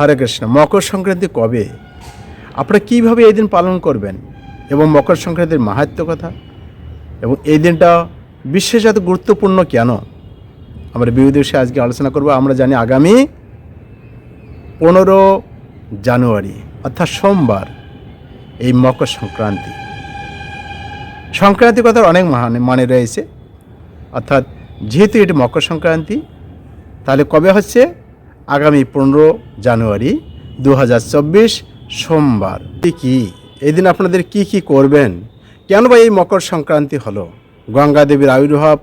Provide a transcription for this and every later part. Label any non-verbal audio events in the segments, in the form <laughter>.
হরে কৃষ্ণ, মকর সংক্রান্তি কবে? আপনারা কীভাবে এই দিন পালন করবেন? এবং মকর সংক্রান্তির মাহাত্ম্য কথা? এবং এই দিনটা বিশেষ এত গুরুত্বপূর্ণ কেন? আমরা বিবিধ বিষয়ে আজকে আলোচনা করব। আমরা জানি আগামী পনেরো জানুয়ারি, অর্থাৎ সোমবার, এই মকর সংক্রান্তি। সংক্রান্তি কথার অনেক মানে মানে রয়েছে। অর্থাৎ যেহেতু এটি মকর সংক্রান্তি, তাহলে কবে হচ্ছে? আগামী পনেরো জানুয়ারি দু হাজার চব্বিশ সোমবার। কি কি? এই দিন আপনাদের কি কি করবেন? কেন বা এই মকর সংক্রান্তি হলো? গঙ্গা দেবীর আবির্ভাব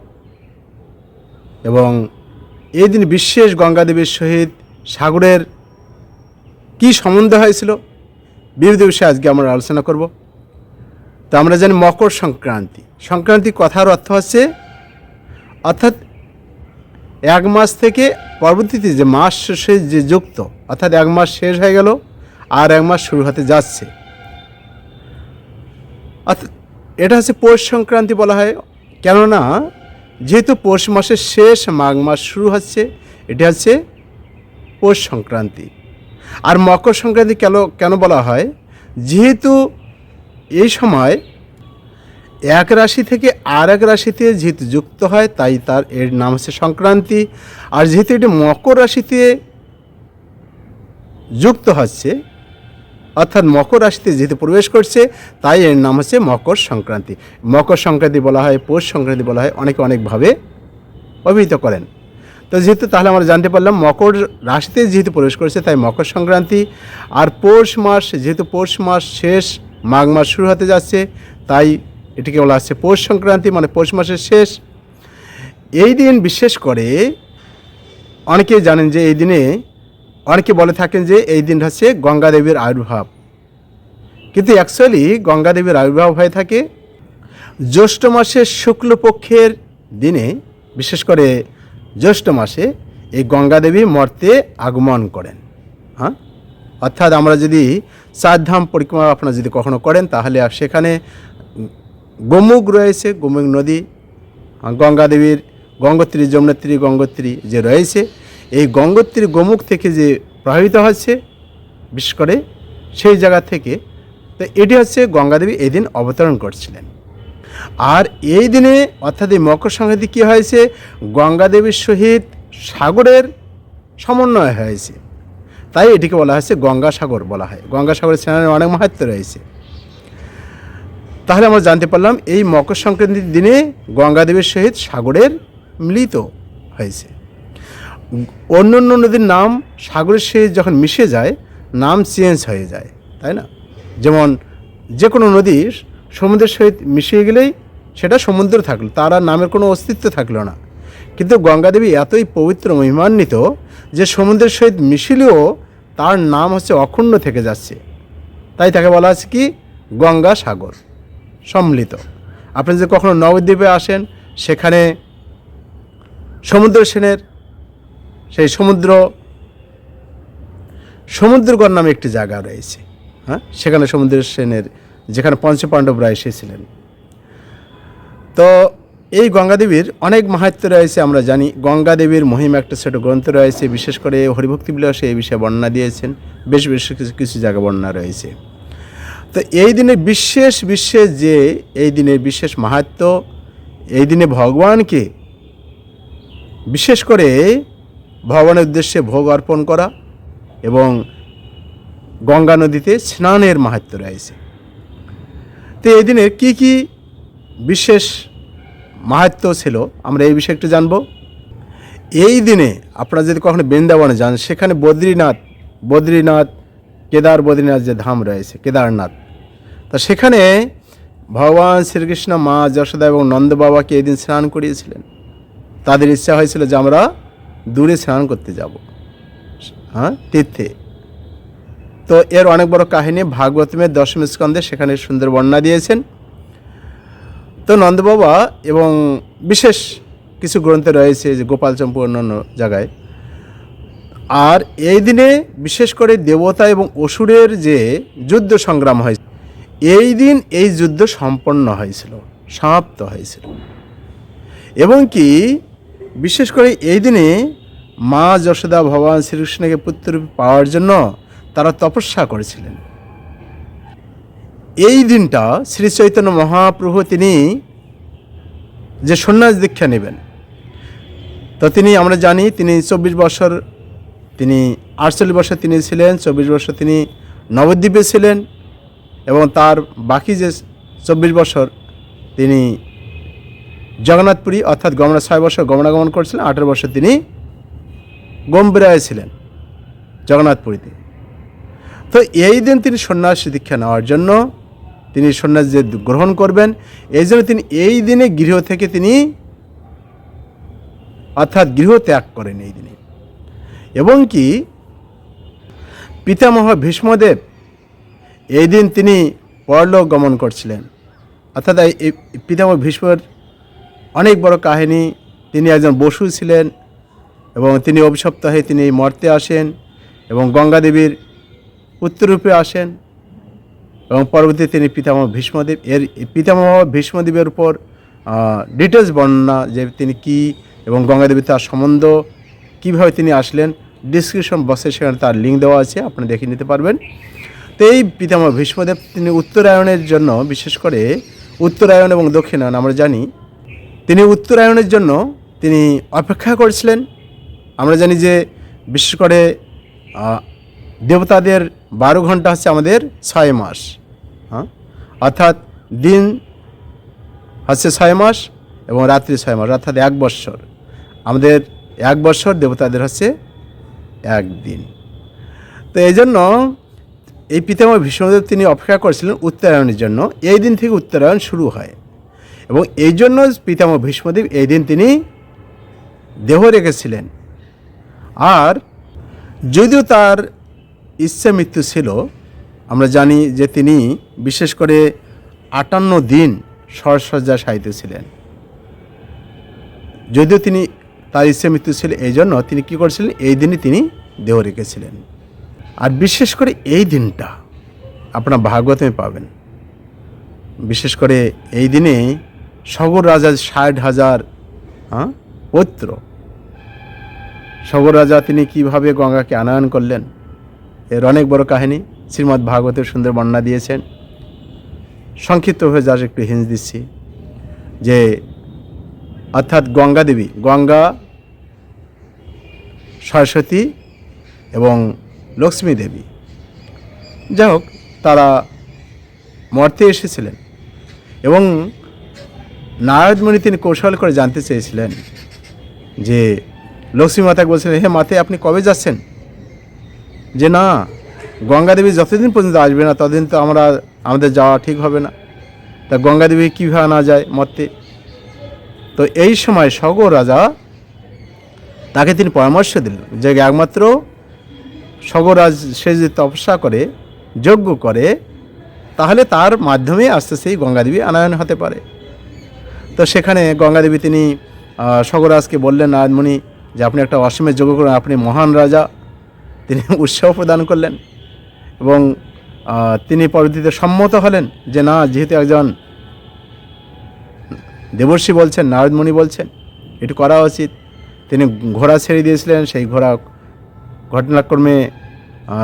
এবং এই দিন বিশেষ গঙ্গা দেবীর সহিত সাগরের কি সম্বন্ধ হয়েছিল? বিবিধ বিষয়ে আজকে আমরা আলোচনা করব। তো আমরা জানি মকর সংক্রান্তি। সংক্রান্তি কথার অর্থ হচ্ছে, অর্থাৎ এক মাস থেকে পরবর্তীতে যে মাস শেষে যে যুক্ত, অর্থাৎ এক মাস শেষ হয়ে গেল আর এক মাস শুরু হতে যাচ্ছে। অর্থাৎ এটা হচ্ছে পৌষ সংক্রান্তি বলা হয়। কেননা, যেহেতু পৌষ মাসের শেষ মাঘ মাস শুরু হচ্ছে, এটা হচ্ছে পৌষ সংক্রান্তি। আর মকর সংক্রান্তি কেন কেন বলা হয়? যেহেতু এই সময় এক রাশি থেকে আর এক রাশিতে যেহেতু যুক্ত হয়, তাই তার এর নাম হচ্ছে সংক্রান্তি। আর যেহেতু এটি মকর রাশিতে যুক্ত হচ্ছে, অর্থাৎ মকর রাশিতে যেহেতু প্রবেশ করছে, তাই এর নাম হচ্ছে মকর সংক্রান্তি। মকর সংক্রান্তি বলা হয়, পৌষ সংক্রান্তি বলা হয়, অনেকে অনেকভাবে অভিহিত করেন। তো যেহেতু তাহলে আমরা জানতে পারলাম, মকর রাশিতে যেহেতু প্রবেশ করেছে, তাই মকর সংক্রান্তি। আর পৌষ মাস, যেহেতু পৌষ মাস শেষ, মাঘ মাস শুরু হতে যাচ্ছে, তাই এটিকে বলা হচ্ছে পৌষ সংক্রান্তি মানে পৌষ মাসের শেষ। এই দিন বিশেষ করে অনেকেই জানেন যে এই দিনে অনেকে বলে থাকেন যে এই দিন হচ্ছে গঙ্গা দেবীর আবির্ভাব। কিন্তু অ্যাকচুয়ালি গঙ্গা দেবীর আবির্ভাব হয়ে থাকে জ্যৈষ্ঠ মাসের শুক্লপক্ষের দিনে। বিশেষ করে জ্যৈষ্ঠ মাসে এই গঙ্গা দেবী মর্তে আগমন করেন। হ্যাঁ? অর্থাৎ আমরা যদি চারধাম পরিক্রমা আপনারা যদি কখনো করেন, তাহলে সেখানে গোমুখ রয়েছে, গোমুখ নদী গঙ্গা দেবীর গঙ্গোত্রী, যমুনাত্রী, গঙ্গোত্রী যে রয়েছে, এই গঙ্গোত্রী গোমুখ থেকে যে প্রভাবিত হচ্ছে, বিশেষ করে সেই জায়গা থেকে, তো এটি হচ্ছে গঙ্গাদেবী এই দিন অবতরণ করছিলেন। আর এই দিনে অর্থাৎ এই মকর সংক্রান্তি কী হয়েছে? গঙ্গাদেবীর সহিত সাগরের সমন্বয় হয়েছে। তাই এটিকে বলা হয়েছে গঙ্গাসাগর বলা হয়। গঙ্গাসাগরের স্নানের অনেক মাহাত্ম রয়েছে। তাহলে আমরা জানতে পারলাম এই মকর সংক্রান্তির দিনে গঙ্গাদেবীর সহিত সাগরের মিলিত হয়েছে। অন্য অন্য নদীর নাম সাগরের সহিত যখন মিশে যায়, নাম চেঞ্জ হয়ে যায়, তাই না? যেমন যে কোনো নদীর সমুদ্রের সহিত মিশিয়ে গেলেই সেটা সমুদ্র থাকল, তার আর নামের কোনো অস্তিত্ব থাকল না। কিন্তু গঙ্গাদেবী এতই পবিত্র মহিমান্বিত যে সমুদ্রের সহিত মিশিলেও তার নাম হচ্ছে অক্ষুণ্ণ থেকে যাচ্ছে। তাই তাকে বলা আছে কি? গঙ্গা সাগর। সম্মিলিত। আপনি যদি কখনো নবদ্বীপে আসেন, সেখানে সমুদ্র সেনের সেই সমুদ্র, সমুদ্রগড় নামে একটি জায়গা রয়েছে হ্যাঁ? সেখানে সমুদ্র সেনের যেখানে পঞ্চপাণ্ডবরা এসেছিলেন। তো এই গঙ্গাদেবীর অনেক মাহাত্ম রয়েছে, আমরা জানি। গঙ্গাদেবীর মহিমা একটা ছোট গ্রন্থ রয়েছে, বিশেষ করে হরিভক্তি বিলাসে এই বিষয়ে বর্ণনা দিয়েছেন। বেশ বেশ কিছু কিছু জায়গা বর্ণনা রয়েছে। তো এই দিনে বিশেষ বিশেষ যে এই দিনের বিশেষ মাহাত্ম, এই দিনে ভগবানকে বিশেষ করে ভগবানের উদ্দেশ্যে ভোগ অর্পণ করা এবং গঙ্গা নদীতে স্নানের মাহাত্ম রয়েছে। তো এই দিনের কী কী বিশেষ মাহাত্ম ছিল আমরা এই বিষয়ে একটু জানব। এই দিনে আপনারা যদি কখনো বৃন্দাবনে যান, সেখানে বদ্রীনাথ বদ্রীনাথ, কেদার বদ্রীনাথ যে ধাম রয়েছে, কেদারনাথ তা সেখানে ভগবান শ্রীকৃষ্ণ মা যশোদা এবং নন্দ বাবাকে এই দিন স্নান করিয়েছিলেন। তাদের ইচ্ছা হয়েছিল যে আমরা দূরে স্নান করতে যাব। হ্যাঁ তীর্থে। তো এর অনেক বড় কাহিনী ভাগবতমের দশম স্কন্ধে সেখানে সুন্দর বর্ণনা দিয়েছেন। তো নন্দবাবা এবং বিশেষ কিছু গ্রন্থে রয়েছে যে গোপালচম্পু অন্যান্য জায়গায়। আর এই দিনে বিশেষ করে দেবতা এবং অসুরের যে যুদ্ধ সংগ্রাম হয়েছে এই দিন এই যুদ্ধ সম্পন্ন হয়েছিল, সমাপ্ত হয়েছিল। এবং কি, বিশেষ করে এই দিনে মা যশোদা ভগবান শ্রীকৃষ্ণকে পুত্ররূপে পাওয়ার জন্য তারা তপস্যা করেছিলেন। এই দিনটা শ্রী চৈতন্য মহাপ্রভু তিনি যে সন্ন্যাস দীক্ষা নেবেন, তো তিনি আমরা জানি তিনি চব্বিশ বছর তিনি আটচল্লিশ বছর তিনি ছিলেন, চব্বিশ বছর তিনি নবদ্বীপে ছিলেন এবং তার বাকি যে চব্বিশ বছর তিনি জগন্নাথপুরী, অর্থাৎ গমনা ছয় বছর গমনাগমন করছিলেন, আঠেরো বছর তিনি গম্ভীরায় ছিলেন জগন্নাথপুরীতে। তো এই দিন তিনি সন্ন্যাস দীক্ষা নেওয়ার জন্য তিনি সন্ন্যাস যে গ্রহণ করবেন, এই জন্য তিনি এই দিনে গৃহ থেকে তিনি অর্থাৎ গৃহ ত্যাগ করেন এই দিনে। এবং কি পিতামহ ভীষ্মদেব এই দিন তিনি পরলোক গমন করছিলেন। অর্থাৎ এই পিতামহ ভীষ্মের অনেক বড় কাহিনী। তিনি একজন বসু ছিলেন এবং তিনি অভিশপ্ত হয়ে তিনি মর্তে আসেন এবং গঙ্গা দেবীর পুত্ররূপে আসেন এবং পরবর্তীতে তিনি পিতামহ ভীষ্মদেব এর পিতামহ ভীষ্মদেবের উপর ডিটেলস বর্ণনা যে তিনি কি এবং গঙ্গাদেবী তার সম্বন্ধ, কীভাবে তিনি আসলেন ডিসক্রিপশন বক্সে সেখানে তার লিঙ্ক দেওয়া আছে আপনি দেখে নিতে পারবেন। তো এই পিতামহ ভীষ্মদেব তিনি উত্তরায়ণের জন্য, বিশেষ করে উত্তরায়ণ এবং দক্ষিণায়ন আমরা জানি, তিনি উত্তরায়ণের জন্য তিনি অপেক্ষা করেছিলেন। আমরা জানি যে বিশেষ করে দেবতাদের বারো ঘণ্টা হচ্ছে আমাদের ছয় মাস হ্যাঁ? অর্থাৎ দিন হচ্ছে ছয় মাস এবং রাত্রি ছয় মাস, অর্থাৎ এক বৎসর। আমাদের এক বৎসর দেবতাদের হচ্ছে একদিন তো এই জন্য এই পিতামহ ভীষ্মদেব তিনি অপেক্ষা করেছিলেন উত্তরায়ণের জন্য। এই দিন থেকে উত্তরায়ণ শুরু হয় এবং এই জন্য পিতামহ ভীষ্মদেব এই দিন তিনি দেহ রেখেছিলেন। আর যদিও তার ইচ্ছে মৃত্যু ছিল, আমরা জানি যে তিনি বিশেষ করে আটান্ন দিন সরসজ্জা সাহিত্য ছিলেন। যদিও তিনি তার ইচ্ছে মৃত্যু ছিল এই জন্য তিনি কী করেছিলেন? এই দিনই তিনি দেহ রেখেছিলেন। আর বিশেষ করে এই দিনটা আপনার ভাগবতমে পাবেন। বিশেষ করে এই দিনে সগর রাজার ষাট হাজার হ্যাঁ পৌত্র। সগর রাজা তিনি কীভাবে গঙ্গাকে আনয়ন করলেন, এর অনেক বড় কাহিনী শ্রীমদ্ ভাগবতের সুন্দর বর্ণনা দিয়েছেন। সংক্ষিপ্ত হয়ে যাস একটু হিন্স দিচ্ছি যে, অর্থাৎ গঙ্গা দেবী, গঙ্গা, সরস্বতী এবং লক্ষ্মী দেবী। যাই হোক, তারা মর্তে এসেছিলেন এবং নারদমণি তিনি কৌশল করে জানতে চেয়েছিলেন যে লক্ষ্মী মাতাকে বলছিলেন, হে মাতে, আপনি কবে যাচ্ছেন? যে না, গঙ্গা দেবী যতদিন পর্যন্ত আসবে না, ততদিন তো আমরা, আমাদের যাওয়া ঠিক হবে না। তা গঙ্গা দেবী কীভাবে না যায় মর্তে? তো এই সময় সগর রাজা তাকে তিনি পরামর্শ দিলেন যে একমাত্র সগরাজ সে যদি তপস্যা করে, যজ্ঞ করে, তাহলে তার মাধ্যমে আস্তে আস্তে গঙ্গাদেবী আনায়ন হতে পারে। তো সেখানে গঙ্গাদেবী তিনি সগরাজকে বললেন, নারদমণি, যে আপনি একটা অসীমের যজ্ঞ করেন আপনি মহান রাজা। তিনি <laughs> উৎসাহ প্রদান করলেন এবং তিনি পরবর্তীতে সম্মত হলেন যে, না, যেহেতু একজন দেবর্ষী বলছেন, নারদমণি বলছেন এটি করা উচিত। তিনি ঘোড়া ছেড়ে দিয়েছিলেন, সেই ঘোড়া ঘটনাক্রমে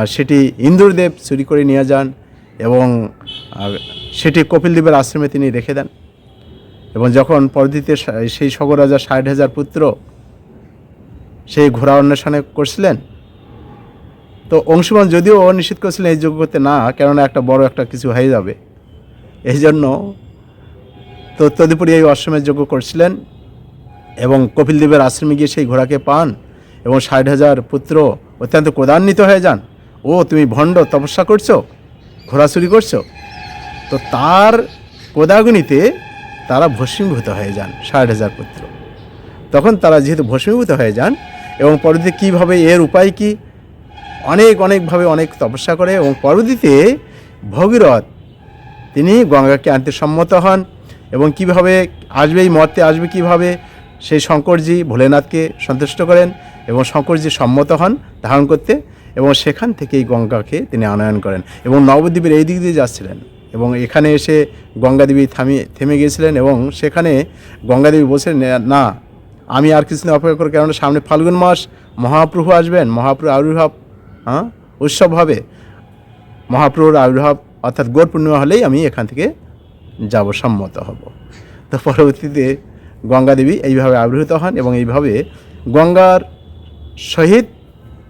সেটি ইন্দ্রদেব চুরি করে নিয়ে যান এবং সেটি কপিলদেবের আশ্রমে তিনি রেখে দেন। এবং যখন সা- সেই সগরাজা ষাট হাজার পুত্র সেই ঘোড়া অন্বেষণে করছিলেন, তো অংশুমান যদিও নিষেধ করেছিলেন এই যোগ্য করতে না, কেননা একটা বড় একটা কিছু হয়ে যাবে। এই জন্য তো তদুপরি এই অশ্বমের যজ্ঞ করছিলেন এবং কপিলদেবের আশ্রমে গিয়ে সেই ঘোড়াকে পান এবং ষাট হাজার পুত্র অত্যন্ত ক্রোধান্বিত হয়ে যান। ও, তুমি ভণ্ড তপস্যা করছ? ঘোড়া চুরি করছ? তো তার ক্রোধাগ্নিতে তারা ভস্মীভূত হয়ে যান, ষাট হাজার পুত্র। তখন তারা যেহেতু ভস্মীভূত হয়ে যান এবং পরবর্তীতে কীভাবে এর উপায় কি? অনেক, অনেকভাবে অনেক তপস্যা করে এবং পরবর্তীতে ভগীরথ, তিনি গঙ্গাকে আনতে সম্মত হন এবং কীভাবে আসবে, এই মর্তে আসবে কীভাবে? সেই শঙ্করজি ভোলেনাথকে সন্তুষ্ট করেন এবং শঙ্করজি সম্মত হন ধারণ করতে এবং সেখান থেকেই গঙ্গাকে তিনি আনয়ন করেন এবং নবদ্বীপের এই দিক দিয়ে যাচ্ছিলেন এবং এখানে এসে গঙ্গাদেবী থামিয়ে থেমে গিয়েছিলেন এবং সেখানে গঙ্গাদেবী বলছিলেন, না আমি আর কিছুদিন অপেক্ষা করে কেননা সামনে ফাল্গুন মাস, মহাপ্রভু আসবেন মহাপ্রভু আবির্ভাব হ্যাঁ উৎসব হবে। মহাপ্রভুর আবির্ভাব অর্থাৎ গোর পূর্ণিমা হলেই আমি এখান থেকে যাব, সম্মত হব। তো পরবর্তীতে গঙ্গা দেবী এইভাবে আবির্ভূত হন এবং এইভাবে গঙ্গার সহিত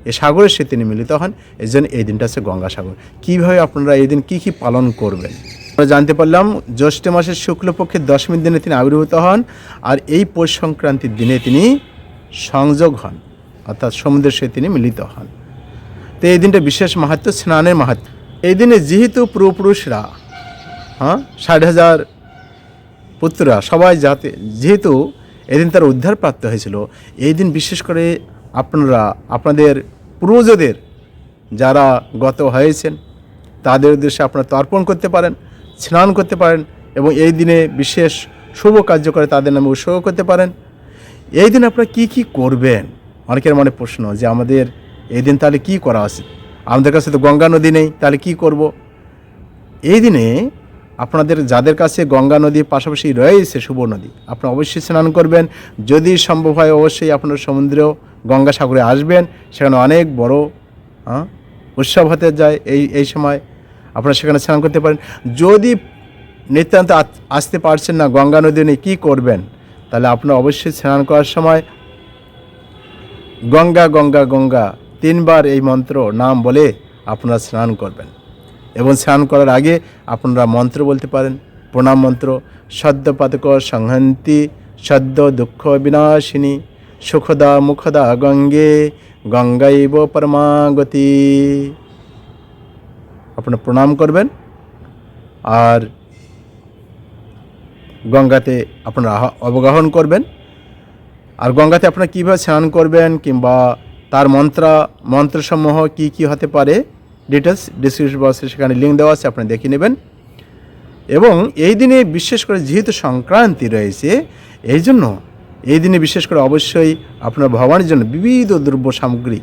এই সাগরের সাথে তিনি মিলিত হন। এই জন্য এই দিনটা হচ্ছে গঙ্গা সাগর। কীভাবে আপনারা এই দিন কী কী পালন করবেন? আমরা জানতে পারলাম, জ্যৈষ্ঠ মাসের শুক্লপক্ষের দশমীর দিনে তিনি আবির্ভূত হন আর এই পৌষ সংক্রান্তির দিনে তিনি সংযোগ হন, অর্থাৎ সমুদ্রের সাথে তিনি মিলিত হন। তো এই দিনটা বিশেষ মাহাত্ম স্নানের মাহাত্ম এই দিনে যেহেতু পূর্বপুরুষরা হ্যাঁ ষাট হাজার পুত্ররা, সবাই যাতে, যেহেতু এদিন তার উদ্ধার প্রাপ্ত হয়েছিল, এই দিন বিশেষ করে আপনারা, আপনাদের পূর্বজদের যারা গত হয়েছেন, তাদের উদ্দেশ্যে আপনারা তর্পণ করতে পারেন, স্নান করতে পারেন এবং এই দিনে বিশেষ শুভ কার্য করে তাদের নামে উৎসর্গ করতে পারেন। এই দিন আপনারা কি কি করবেন? অনেকের মনে প্রশ্ন যে আমাদের এই দিন তাহলে কী করা উচিত? আমাদের কাছে তো গঙ্গা নদী নেই, তাহলে কী করব? এই দিনে আপনাদের, যাদের কাছে গঙ্গা নদীর পাশাপাশি রয়েছে শুভ নদী, আপনারা অবশ্যই স্নান করবেন। যদি সম্ভব হয় অবশ্যই আপনার সমুদ্রেও গঙ্গা সাগরে আসবেন। সেখানে অনেক বড় উৎসব হতে যায় এই এই সময়। আপনারা সেখানে স্নান করতে পারেন। যদি নিত্যান্ত আত- আসতে পারছেন না গঙ্গা নদী নিয়ে কী করবেন, তাহলে আপনারা অবশ্যই স্নান করার সময় গঙ্গা গঙ্গা গঙ্গা তিনবার এই মন্ত্র নাম বলে আপনারা স্নান করবেন। এবং স্নান করার আগে আপনারা মন্ত্র বলতে পারেন। প্রণাম মন্ত্র, সদ্য পাতক সংহন্তি, সদ্য দুঃখ বিনাশিনী, সুখদা মুখদা গঙ্গে, গঙ্গাইব পরমাগতি। আপনারা প্রণাম করবেন। আর গঙ্গাতে আপনারা অবগাহন করবেন। আর গঙ্গাতে আপনারা কীভাবে স্নান করবেন কিংবা তার মন্ত্রা মন্ত্রসমূহ কি কি হতে পারে ডিটেলস ডিসক্রিপশন বক্সে সেখানে লিঙ্ক দেওয়া আছে আপনি দেখে নেবেন। এবং এই দিনে বিশেষ করে যেহেতু সংক্রান্তি রয়েছে, এই জন্য এই দিনে বিশেষ করে অবশ্যই আপনার ভগবানের জন্য বিবিধ দ্রব্য সামগ্রী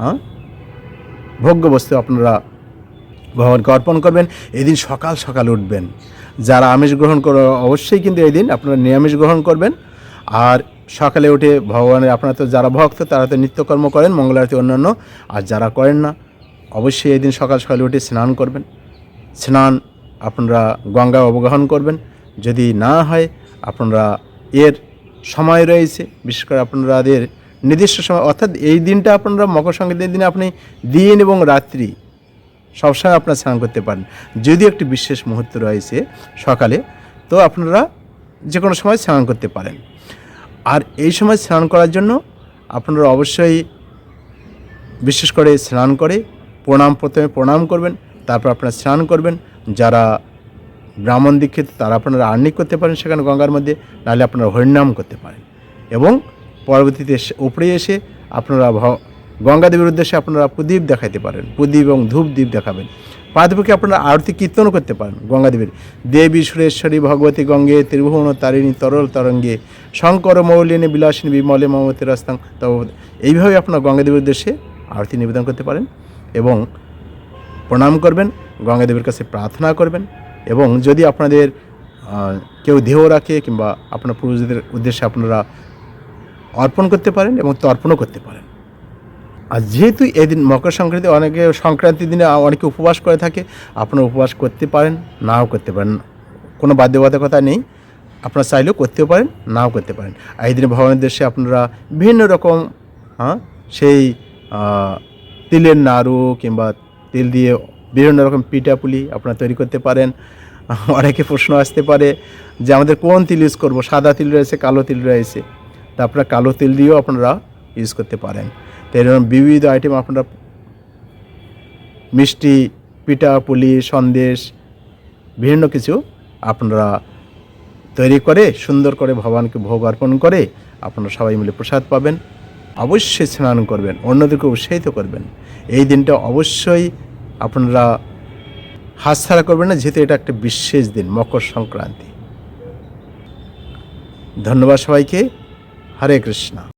হ্যাঁ ভোগ্য বস্তু আপনারা ভগবানকে অর্পণ করবেন। এদিন সকাল সকাল উঠবেন। যারা আমিষ গ্রহণ করে, অবশ্যই কিন্তু এই দিন আপনারা নিরামিষ গ্রহণ করবেন। আর সকালে উঠে ভগবানের, আপনারা তো যারা ভক্ত, তারা তো নিত্যকর্ম করেন, মঙ্গলারতি অন্যান্য। আর যারা করেন না অবশ্যই এই দিন সকাল সকালে উঠে স্নান করবেন। স্নান আপনারা গঙ্গায় অবগাহন করবেন। যদি না হয়, আপনারা এর সময় রয়েছে, বিশেষ করে আপনাদের নির্দিষ্ট সময়, অর্থাৎ এই দিনটা আপনারা মকর সংক্রান্তির দিনে আপনি দিন এবং রাত্রি সবসময় আপনারা স্নান করতে পারেন। যদি একটি বিশেষ মুহূর্ত রয়েছে সকালে, তো আপনারা যে কোনো সময় স্নান করতে পারেন। আর এই সময় স্নান করার জন্য আপনারা অবশ্যই বিশেষ করে স্নান করে প্রণাম প্রথমে প্রণাম করবেন, তারপর আপনারা স্নান করবেন। যারা ব্রাহ্মণ দীক্ষিত, তারা আপনারা আর্নিক করতে পারেন সেখানে গঙ্গার মধ্যে, নাহলে আপনারা হরিনাম করতে পারেন। এবং পরবর্তীতে উপরে এসে আপনারা ভ- গঙ্গা দেবীর উদ্দেশ্যে আপনারা প্রদীপ দেখাইতে পারেন, প্রদীপ এবং ধূপ দ্বীপ দেখাবেন। পাদপক্ষে আপনারা আরতি কীর্তনও করতে পারেন গঙ্গা দেবীর দেবী সুরেশ্বরী, ভগবতী গঙ্গে, ত্রিভুবন, তারিণী, তরল তরঙ্গে, শঙ্কর, মৌলিনী, বিলাসিনী, বিমলে মমতী রাস্তাং তব এইভাবে আপনারা গঙ্গা দেবীর উদ্দেশ্যে আরতি নিবেদন করতে পারেন। এবং প্রণাম করবেন গঙ্গা দেবীর কাছে প্রার্থনা করবেন এবং যদি আপনাদের কেউ দেহ রাখে কিংবা আপনার পুরুষদের উদ্দেশ্যে আপনারা অর্পণ করতে পারেন এবং তর্পণও করতে পারেন। আর যেহেতু এদিন মকর সংক্রান্তি, অনেকে সংক্রান্তির দিনে অনেকে উপবাস করে থাকে, আপনারা উপবাস করতে পারেন, নাও করতে পারেন। কোনো বাধ্যবাধকতা নেই, আপনারা চাইলেও করতেও পারেন, নাও করতে পারেন। আর এই দিনে ভগবানের দেশে আপনারা বিভিন্ন রকম হ্যাঁ সেই তিলের নাড়ু কিংবা তেল দিয়ে বিভিন্ন রকম পিঠাপুলি আপনারা তৈরি করতে পারেন। <laughs> অনেকে প্রশ্ন আসতে পারে যে আমাদের কোন তিল ইউজ করব? সাদা তিল রয়েছে, কালো তিল রয়েছে। তা আপনারা কালো তিল দিয়েও আপনারা ইউজ করতে পারেন। তো এরকম বিবিধ আইটেম আপনারা মিষ্টি পিঠা পুলি সন্দেশ, বিভিন্ন কিছু আপনারা তৈরি করে, সুন্দর করে ভগবানকে ভোগ অর্পণ করে আপনারা সবাই মিলে প্রসাদ পাবেন। অবশ্যই স্নান করবেন অন্যদেরকে উৎসাহিত করবেন। এই দিনটা অবশ্যই আপনারা হাতছাড়া করবেন না, যেহেতু এটা একটা বিশেষ দিন, মকর সংক্রান্তি। ধন্যবাদ সবাইকে। হরে কৃষ্ণ।